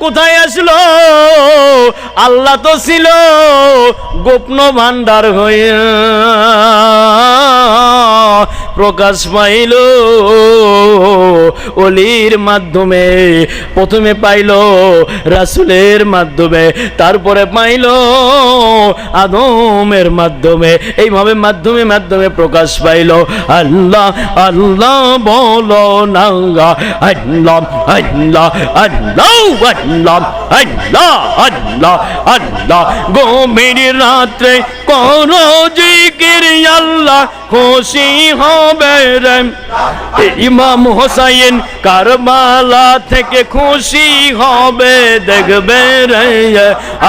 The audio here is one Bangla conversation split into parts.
কোথায় আসলো? আল্লাহ তো ছিল গোপন ভান্ডার হয়ে প্রকাশ পাইল। অলির মাধ্যমে প্রথমে পাইল, রাসুলের মাধ্যমে, তারপরে পাইল আদমের মাধ্যমে। এইভাবে মাধ্যমে মাধ্যমে প্রকাশ পাইল। আল্লাহ আল্লাহ বলো না আল্লাহ আল্লাহ আল্লাহ আল্লাহ আল্লাহ আল্লাহ আল্লাহ। গভীর রাত্রে করো জিকির আল্লাহ খুশি হবে রে ইমাম হোসাইন কারবালা থেকে খুশি হবে দেখবে রে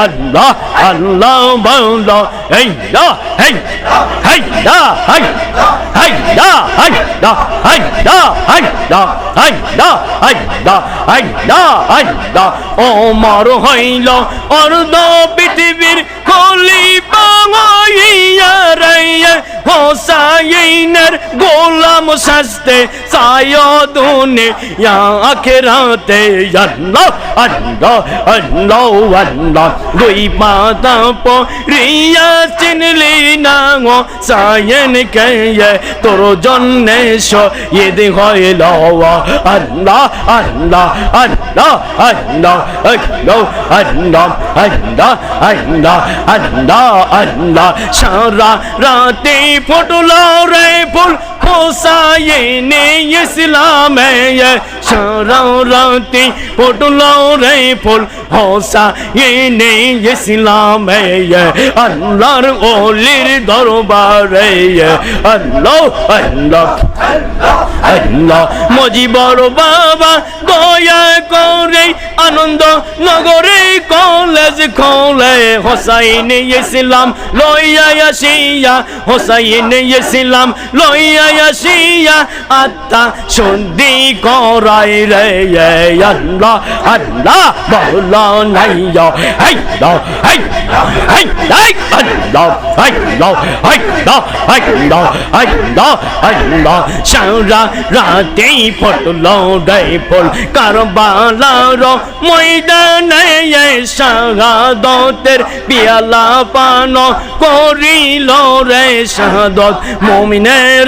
আল্লাহ আল্লাহ বলো এই না এই এই না এই এই না এই না এই না এই না এই না এই না এই না এই না ওমর হইল অর্ধ পৃথিবীর খলিফা gol. গোলাম সাজতে সায়দুনে ইয়া আখেরাতে আল্লাহ আল্লাহ আল্লাহ আল্লাহ দুই পাতা পরিয়া চিনলি না ও সায়ন কে তোর জন্যে শহীদ হইল আল্লাহ আল্লাহ আল্লাহ আল্লাহ আল্লাহ আল্লাহ আল্লাহ আল্লাহ আল্লাহ আল্লাহ সারা রাতে ফুটলো রে ফুল হোসাইনে ইসলামে সারা রাতে ফুটলো রে ফুল হোসাইনে ইসলামে আল্লাহর ওলির দরবারে আল্লাহ আল্লাহ আল্লাহ মজিবর বাবা দয়া করে আনন্দ নগরে কলেজ খোলে হোসাইন ইসলাম লইয়া আসিয়া হোসাইন ইসলাম লইয়া আসিয়া আত্মা শুদ্ধি করাই রে আল্লাহ আল্লাহ বলা নাই হাই দাও হাই হাই হাই আল্লাহ হাই দাও হাই দাও হাই দাও হাই দাও হাই দাও সারা রাতে ফটলো ডাই ফুল, কারবালার ময়দানে শাহাদতের পিয়ালা পান করিল রে শাহাদত মুমিনের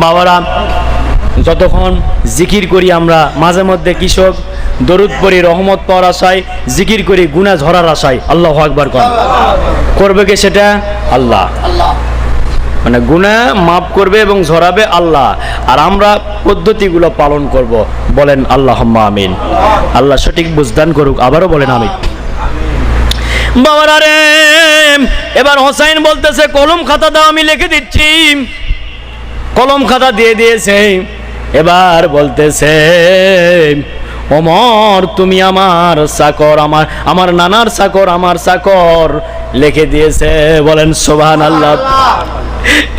বাবারা, যতক্ষণ জিকির করি আমরা, মাঝে মধ্যে কৃষক দরুদ পড়ি রহমত পাওয়ার আশায়, জিকির করি গুনা ঝরার আশায়, আল্লাহ আকবার কর করবে কে সেটা? আল্লাহ। মানে গুনাহ মাফ করবে এবং ঝরাবে আল্লাহ। আর আমরা পদ্ধতিগুলো পালন করব। বলেন আল্লাহ আমিন। আল্লাহ সঠিক বুঝদান করুক। আবারও বলেন আমিন। বাবারা রে এবার হোসাইন বলতেছে কলম খাতা দাও আমি লিখে দিচ্ছি। কলম খাতা দিয়ে দিয়েছে। এবার বলতেছে অমর তুমি আমার চাকর আমার আমার নানার চাকর আমার চাকর লিখে দিয়েছে। বলেন সোভান আল্লাহ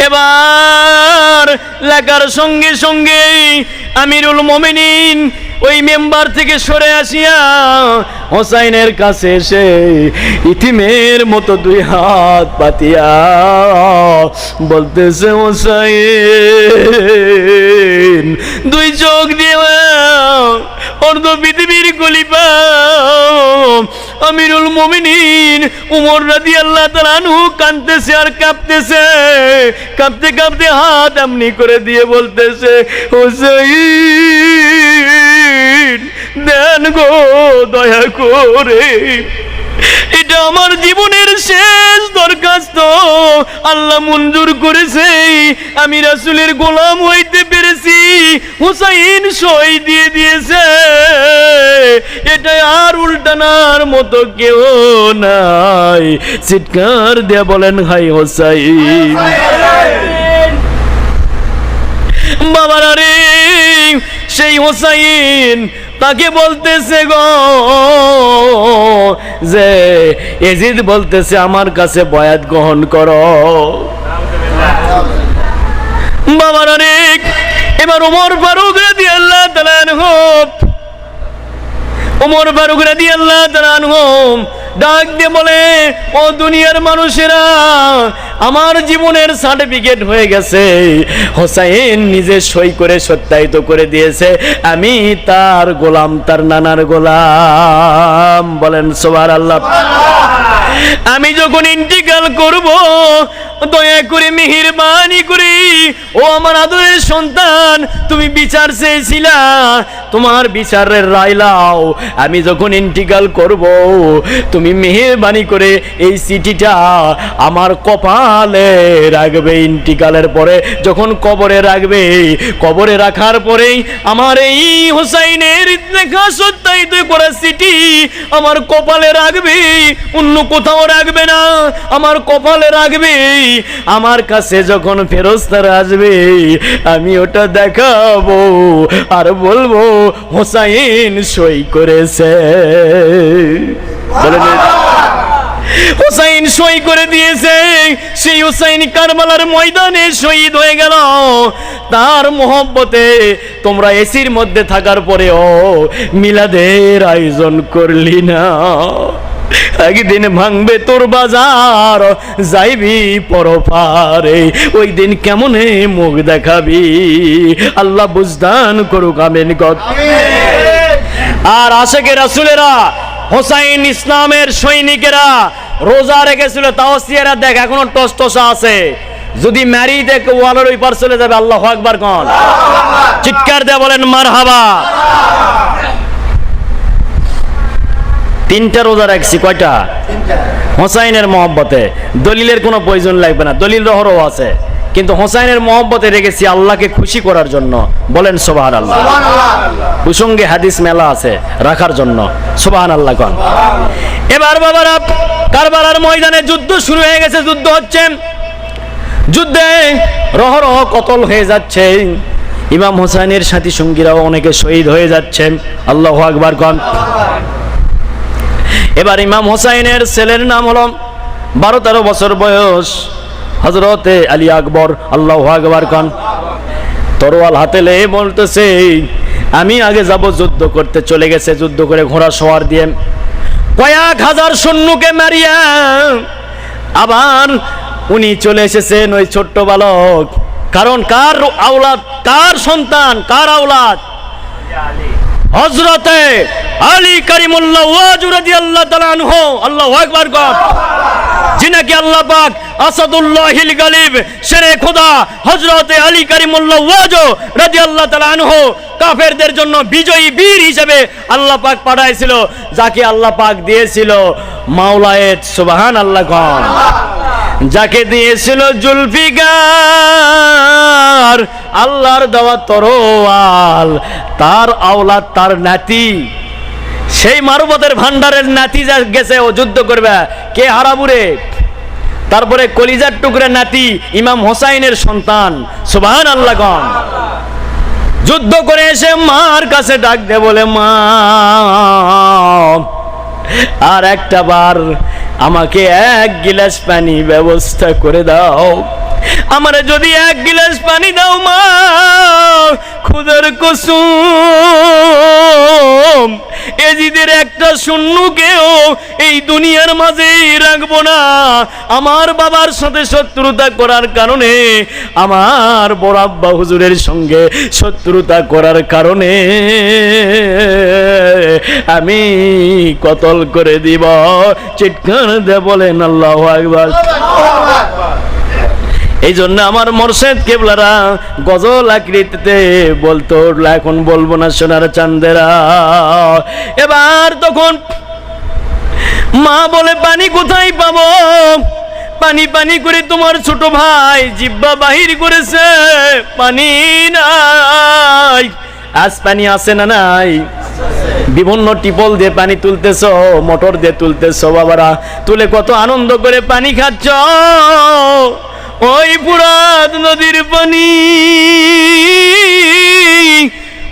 এবার লেখার সঙ্গে সঙ্গে আমিরুল মমিনিন ওই মেম্বার থেকে সরে আসিয়া হোসাইনের কাছে এসে ইতিমের মতো দুই হাত পাতিয়া বলতেছে, হোসাইন, দুই চোখ দিয়ে অর্ধ পৃথিবীর কলিপা আমিরুল মমিনিন উমর রাদি আল্লাহ তালানহু কাঁদতেছে আর কাঁপতেছে। কাঁপতে কাঁপতে হাত এমনি করে দিয়ে বলতেছে, হোসাইন দেন গো, দয়া করে। এটা আমার জীবনের শেষ দরখাস্ত। আল্লাহ মঞ্জুর করেছে। আমি রাসুলের গোলাম হইতে পেরেছি। হুসাইন সই দিয়ে দিয়েছে। এটা আর উল্টানার মতো কেউ নাই। চিৎকার দিয়ে বলেন হাই হোসাইন। বাবার সেই হোসাইন তাকে বলতেছে গো, যে এজিদ বলতেছে, আমার কাছে বয়াত গ্রহণ কর। বাবার অনেক। এবার ওমর ফারুক রাদি আল্লাহ তালান হোম ওমর ফারুক রাদি আল্লাহ তালান হোক ডাক দিয়ে বলে, ও দুনিয়ার মানুষেরা, আমার জীবনের সার্টিফিকেট হয়ে গেছে। হোসাইন নিজে সই করে সত্যায়িত করে দিয়েছে। আমি তার গোলাম, তার নানার গোলাম। বলেন সোবার আল্লাহ আমি যখন ইন্টিকাল করব, দয়া করে মেহেরবানি করে, ও আমার আদরের সন্তান, তুমি বিচার চেয়েছিলা, তোমার বিচারের রায় লাও। আমি যখন ইন্টিকাল করব, তুমি মেহেরবানি করে এই চিঠিটা আমার কপালে রাখবে। ইন্টিকালের পরে যখন কবরে রাখবে, কবরে রাখার পরেই আমার এই হোসাইনের লেখা সত্যায়িত করা চিঠি আমার কপালে রাখবে। অন্য কোথাও রাখবে না, আমার কপালে রাখবে। আমার কাছে যখন ফেরস্তার আসবে, আমি ওটা দেখাবো আর বলব, হোসাইন সই করেছে। হুসাইন সই করে দিয়েছে। সেই হুসাইন কারবালার ময়দানে শহীদ হয়ে গেল। তার মোহব্বতে তোমরা এসির মধ্যে থাকার পরেও মিলাদের আয়োজন করলি না। একদিন ভাঙবে তোর বাজার যাইবি পরপারে। ওই দিন কেমনে মুখ দেখাবি? আল্লাহ বুঝদান করুক আমেন আর আশেকে রাসুলেরা হোসাইন ইসলামের সৈনিকেরা রোজা রেখেছিল তাও সিয়ারা দেখ এখনও টস টসা আছে। যদি ম্যারি দেখ ওয়ালের ওই পার চলে যাবে আল্লাহ একবার কন। চিৎকার দিয়ে বলেন মার হাবা তিনটা রোজা রাখছি কয়টা? হোসাইনের মহব্বতে। দলিলের কোনো প্রয়োজন লাগবে না দলিল রহরও আছে। কিন্তু হোসাইনের মহব্বতে রেখেছি আল্লাহকে খুশি করার জন্য। বলেন সোবাহান আল্লাহ প্রসঙ্গে হাদিস মেলা আছে রাখার জন্য। সোবাহান আল্লাহ কন এবার বাবারা কারবালার ময়দানে যুদ্ধ শুরু হয়ে গেছে যুদ্ধ হচ্ছে। যুদ্ধে রহরহ কতল হয়ে যাচ্ছে। ইমাম হোসাইনের সাথী সঙ্গীরাও অনেকে শহীদ হয়ে যাচ্ছেন আল্লাহ আকবার কন। এবার ইমাম হোসাইনের ছেলের নাম হলো বারো তেরো বছর বয়স হজরতে আলী আকবর, আল্লাহ আকবর খান। তরোয়াল হাতে লে বলতেছে, আমি আগে যাব যুদ্ধ করতে। চলে গেছে যুদ্ধ করে ঘোড়া সওয়ার দিয়ে। কয়েক হাজার সৈন্যকে মারিয়া আবার উনি চলে এসেছেন ওই ছোট্ট বালক। কারণ কার আওলাদ, কার সন্তান, কার আওলাদ? হজরতে আলী করিমুল্লাহ ওয়াজ রাদিয়াল্লাহু তাআলা আনহু, আল্লাহু আকবার গড যিনাকে আল্লাহ পাক আসাদুল্লাহিল গালিব শেরে খোদা হজরতে আলী করিমুল্লাহ ওয়াজ রাদিয়াল্লাহু তাআলা আনহু কাফেরদের জন্য বিজয়ী বীর হিসেবে আল্লাহ পাক পাঠাইছিল, যাকে আল্লাহ পাক দিয়েছিল মাওলায়েত সুবহান আল্লাহ গণ। যাকে দিয়েছিল জুলফিকার, আল্লাহর দেওয়া তরোয়াল, তার আওলাদ, তার নাতি। সেই মারুবতের ভান্ডারের নাতি যা গেছে, ও যুদ্ধ করবে। কে হারাবুরে? তারপরে কলিজার টুকরে নাতি, ইমাম হোসাইনের সন্তান। সুবহান আল্লাহগণ যুদ্ধ করে এসে মার কাছে ডাক দে বলে, মা, আর একটা বার আমাকে এক গিলাস পানি ব্যবস্থা করে দাও। আমার যদি এক গিলাস পানি দাও মা খুদের কুসুম। এজিদের একটা শূন্যকেও এই দুনিয়ার মাঝে রাখব না। আমার বাবার সাথে শত্রুতা করার কারণে, আমার বড় আব্বা হুজুরের সঙ্গে শত্রুতা করার কারণে আমি কতল করে দিব। চিৎকার দে বলেন আল্লাহ একবার এই জন্য আমার মরশেদ কেবলারা গজল আকৃতিতে বলতো, এখন বলব না সোনার চান্দেরা এবার তখন মা বলে, পানি কোথায় পাবো? পানি পানি করে তোমার ছোট ভাই জিব্বা বাহির করেছে। পানি নাই। আজ পানি আছে না নাই? বিভিন্ন টিপল দিয়ে পানি তুলতেছ, মোটর দিয়ে তুলতেছ বাবারা। তুলে কত আনন্দ করে পানি খাচ্ছ। ওই পুরাত নদীর পানি,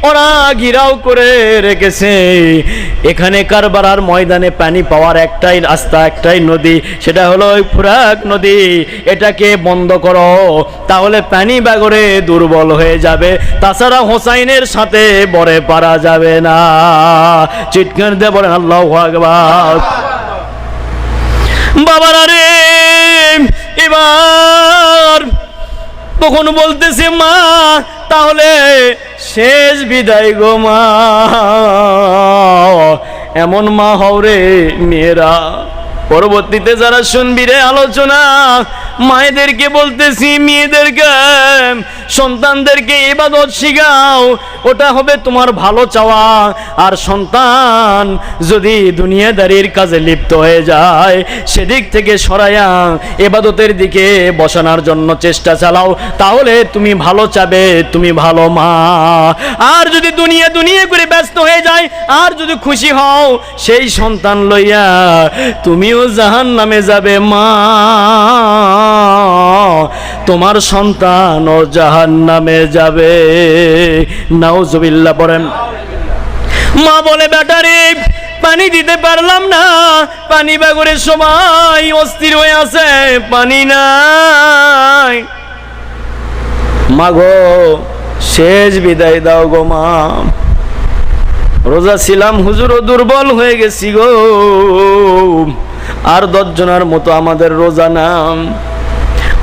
ওরা ঘিরাও করে রেখেছে। এখানে কারবারার ময়দানে পানি পাওয়ার একটাই রাস্তা, একটাই নদী, সেটা হলো ওই ফুরাক নদী। এটাকে বন্ধ করো, তাহলে পানি বাগরে দুর্বল হয়ে যাবে। তাছাড়া হোসাইনের সাথে বরে পারা যাবে না। চিৎকার দিয়ে বলেন, আল্লাহ বাবারা রে এবার তখন বলতেছে, মা, তাহলে শেষ বিদায় গো মা। এমন মা হও রে মেয়েরা। পরবর্তীতে যারা শুনবি রে আলোচনা মায়েদেরকে বলতেছি, মেয়েদেরকে, সন্তানদেরকে ইবাদত শিখাও, ওটা হবে তোমার ভালো চাওয়া। আর সন্তান যদি দুনিয়াদারির কাজে লিপ্ত হয়ে যায়, সেদিক থেকে সরাইয়া এবাদতের দিকে বসানোর জন্য চেষ্টা চালাও। তাহলে তুমি ভালো চাবে, তুমি ভালো মা। আর যদি দুনিয়া দুনিয়া করে ব্যস্ত হয়ে যায়, আর যদি খুশি হও, সেই সন্তান লইয়া তুমিও জাহান নামে যাবে মা। তোমার সন্তানও জাহান নামে যাবে। নাউজুবিল্লাহ, পড়েন। মা বলে, ব্যাটারি, পানি দিতে পারলাম না। পানি বাগরের সময় অস্থির হয়ে আছে। পানি নাই। মা গো শেষ বিদায় দাও গো মা। রোজা ছিলাম, হুজুরও দুর্বল হয়ে গেছি গো। আর দশজনের মতো আমাদের রোজা নাম।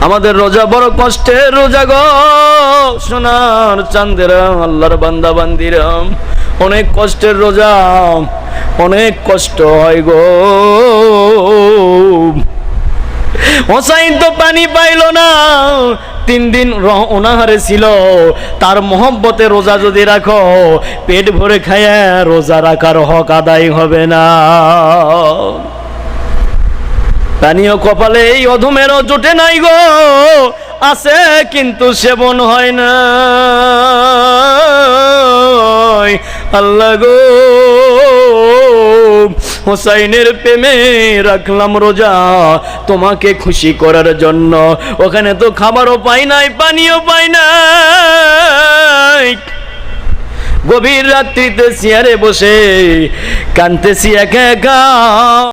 আমাদের রোজা বড় কষ্টের রোজা গো। সোনার চান্দেরা আল্লাহর বান্দা বান্দিরাম অনেক কষ্টের রোজা, অনেক কষ্ট হয় গো। হোসাইন তো পানি পাইল না, তিন দিন অনাহারে ছিল। তার মহব্বতে রোজা যদি রাখো, পেট ভরে খায়া রোজা রাখার হক আদায় হবে না। পানীয় কপালে এই অধমেরও জোটে নাই গো। আছে কিন্তু সেবন হয় না আল্লাহ গো, হোসাইনের প্রেমে রাখলাম রোজা, তোমাকে খুশি করার জন্য। ওখানে তো খাবারও পাই নাই, পানিও পাই নাই। গভীর রাত্রিতে চেয়ারে বসে কানতেছি একা একা।